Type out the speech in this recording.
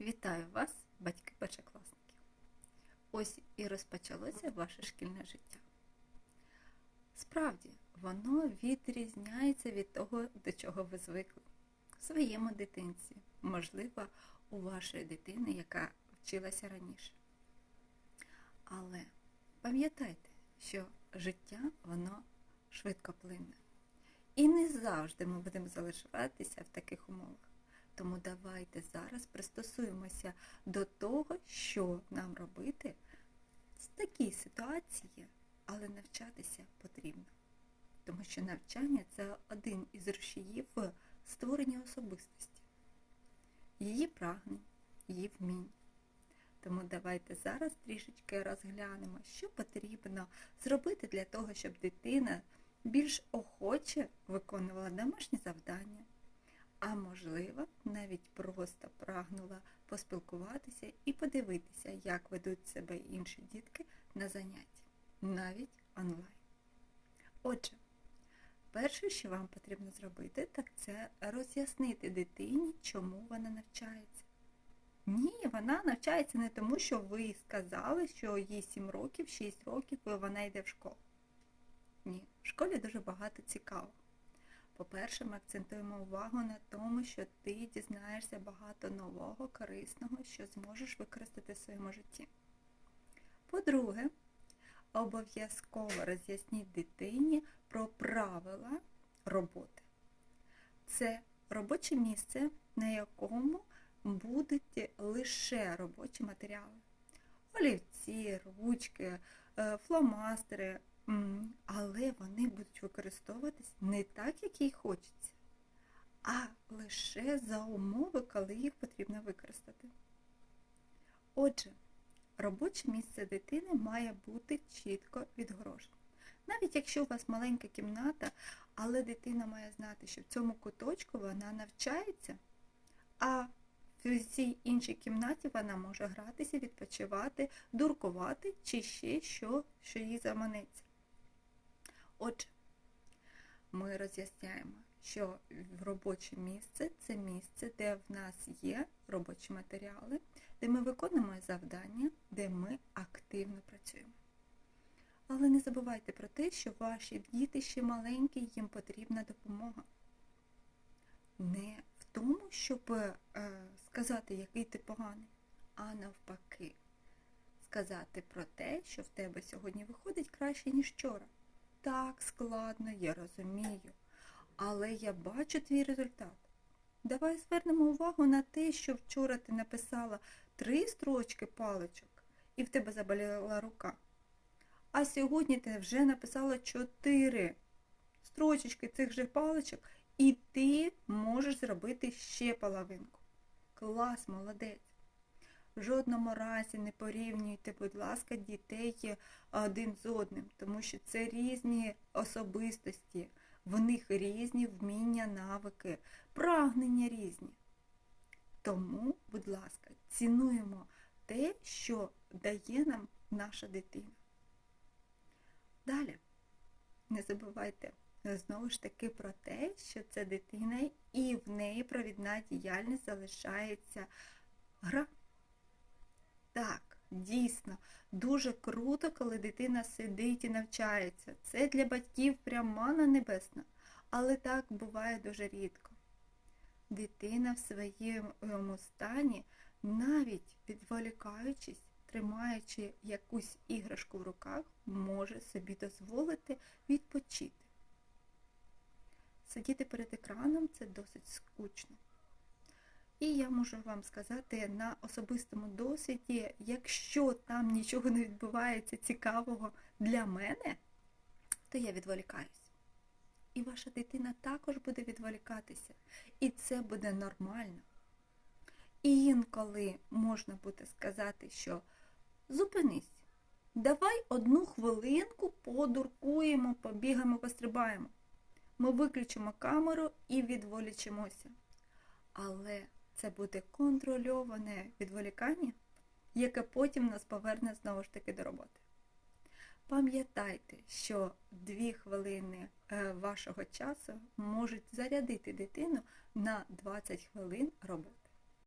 Вітаю вас, батьки першокласники. Ось і розпочалося ваше шкільне життя. Справді, воно відрізняється від того, до чого ви звикли. В своєму дитинці, можливо, у вашої дитини, яка вчилася раніше. Але пам'ятайте, що життя воно швидко плине. І не завжди ми будемо залишатися в таких умовах. Тому давайте зараз пристосуємося до того, що нам робити в такій ситуації, але навчатися потрібно. Тому що навчання це один із рушіїв створення особистості, її прагнень, її вмінь. Тому давайте зараз трішечки розглянемо, що потрібно зробити для того, щоб дитина більш охоче виконувала домашні завдання а можливо, навіть просто прагнула поспілкуватися і подивитися, як ведуть себе інші дітки на занятті, навіть онлайн. Отже, перше, що вам потрібно зробити, так це роз'яснити дитині, чому вона навчається. Ні, вона навчається не тому, що ви сказали, що їй 7 років, 6 років, і вона йде в школу. Ні, в школі дуже багато цікавого. По-перше, ми акцентуємо увагу на тому, що ти дізнаєшся багато нового, корисного, що зможеш використати в своєму житті. По-друге, обов'язково роз'ясніть дитині про правила роботи. Це робоче місце, на якому будуть лише робочі матеріали. Олівці, ручки, е, фломастери, але вони будуть використовуватись не так, як їй хочеться, а лише за умови, коли їх потрібно використати. Отже, робоче місце дитини має бути чітко відгорожене. Навіть якщо у вас маленька кімната, але дитина має знати, що в цьому куточку вона навчається, а в цій іншій кімнаті вона може гратися, відпочивати, дуркувати чи ще що, що їй заманеться. Отже, ми роз'ясняємо, що робоче місце це місце, де в нас є робочі матеріали, де ми виконуємо завдання, де ми активно працюємо. Але не забувайте про те, що ваші діти ще маленькі, їм потрібна допомога. Не в тому, щоб е, сказати, який ти поганий, а навпаки, сказати про те, що в тебе сьогодні виходить краще, ніж вчора. Так, складно, я розумію. Але я бачу твій результат. Давай звернемо увагу на те, що вчора ти написала три строчки паличок і в тебе заболіла рука. А сьогодні ти вже написала чотири строчечки цих же паличок, і ти можеш зробити ще половинку. Клас, молодець. В жодному разі не порівнюйте, будь ласка, дітей один з одним, тому що це різні особистості, в них різні вміння, навики, прагнення різні. Тому, будь ласка, цінуємо те, що дає нам наша дитина. Далі, не забувайте знову ж таки про те, що це дитина і в неї провідна діяльність залишається гра. Так, дійсно, дуже круто, коли дитина сидить і навчається. Це для батьків прям мана небесна, але так буває дуже рідко. Дитина в своєму стані, навіть відволікаючись, тримаючи якусь іграшку в руках, може собі дозволити відпочити. Сидіти перед екраном це досить скучно. І я можу вам сказати на особистому досвіді, якщо там нічого не відбувається цікавого для мене, то я відволікаюсь. І ваша дитина також буде відволікатися. І це буде нормально. І інколи можна буде сказати, що зупинись, давай одну хвилинку подуркуємо, побігаємо, пострибаємо. Ми виключимо камеру і відволічимося. Але це буде контрольоване відволікання, яке потім нас поверне знову ж таки до роботи. Пам'ятайте, що дві хвилини е, вашого часу можуть зарядити дитину на 20 хвилин роботи.